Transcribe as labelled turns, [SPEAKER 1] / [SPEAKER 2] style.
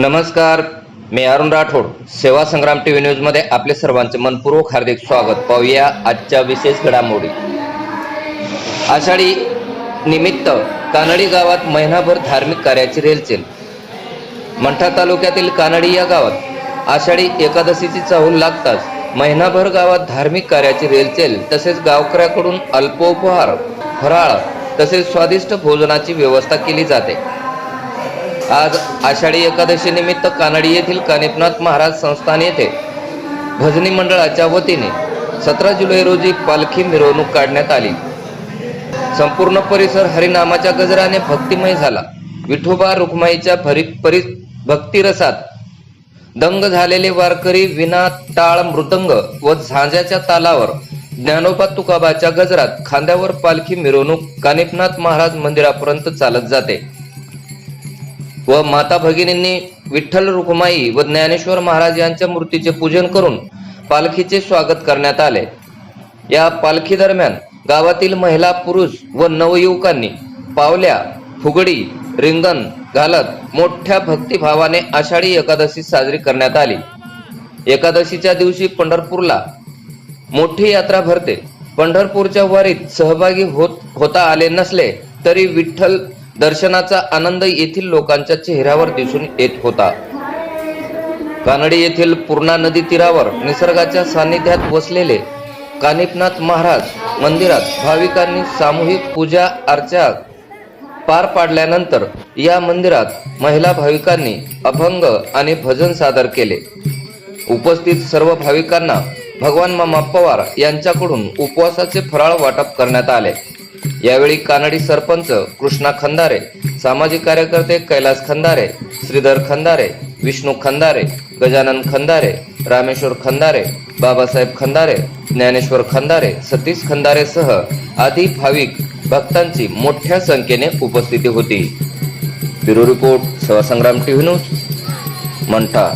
[SPEAKER 1] नमस्कार मी अरुण राठोड सेवा संग्राम टीव्ही न्यूजमध्ये आपले सर्वांचे मनपूर्वक हार्दिक स्वागत. पाहूया आजच्या विशेष घडामोडी. आषाढी निमित्त कानडी गावात महिनाभर धार्मिक कार्याची रेलचेल. मंठा तालुक्यातील कानडी या गावात आषाढी एकादशीची चाहूल लागताच महिनाभर गावात धार्मिक कार्याची रेलचेल तसेच गावकऱ्याकडून अल्पोपहार फराळ तसेच स्वादिष्ट भोजनाची व्यवस्था केली जाते. आज आषाढी एकादशी निमित्त कानडी येथील कानिपनाथ महाराज संस्थान येथे भजनी मंडळाच्या वतीने सतरा जुलै रोजी पालखी मिरवणूक काढण्यात आली. संपूर्ण परिसर हरिनामाच्या गजराने भक्तिमय झाला. विठोबा रुक्माईच्या भरी परि भक्तिरसात दंग झालेले वारकरी विना टाळ मृदंग व झांज्याच्या तालावर ज्ञानोबा तुकाबाच्या गजरात खांद्यावर पालखी मिरवणूक कानिपनाथ महाराज मंदिरापर्यंत चालत जाते. व माता भगिनींनी विठ्ठल रुक्माई व ज्ञानेश्वर महाराज यांच्या मूर्तीचे पूजन करून पालखीचे स्वागत करण्यात आले. या पालखी दरम्यान गावातील महिला पुरुष व नवयुवकांनी पावल्या फुगडी रिंगण घालत मोठ्या भक्तिभावाने आषाढी एकादशी साजरी करण्यात आली. एकादशीच्या दिवशी पंढरपूरला मोठी यात्रा भरते. पंढरपूरच्या वारीत सहभागी होत होता आले नसले तरी विठ्ठल दर्शनाचा आनंद येथील लोकांच्या चेहऱ्यावर दिसून येत होता. कानडी येथील पूर्णा नदी तीरावर निसर्गाच्या सान्निध्यात वसलेले कानिपनाथ महाराज मंदिरात भाविकांनी सामूहिक पूजा अर्चा पार पाडल्यानंतर या मंदिरात महिला भाविकांनी अभंग आणि भजन सादर केले. उपस्थित सर्व भाविकांना भगवान मामा पवार यांच्याकडून उपवासाचे फराळ वाटप करण्यात आले. यावेळी कानडी सरपंच कृष्णा खंदारे सामाजिक कार्यकर्ते कैलास खंदारे श्रीधर खंदारे विष्णू खंदारे गजानन खंदारे रामेश्वर खंदारे बाबासाहेब खंदारे ज्ञानेश्वर खंदारे सतीश खंदारे सह आदी भाविक भक्तांची मोठ्या संख्येने उपस्थिती होती. Bureau report Sevasangram TV news Mantha.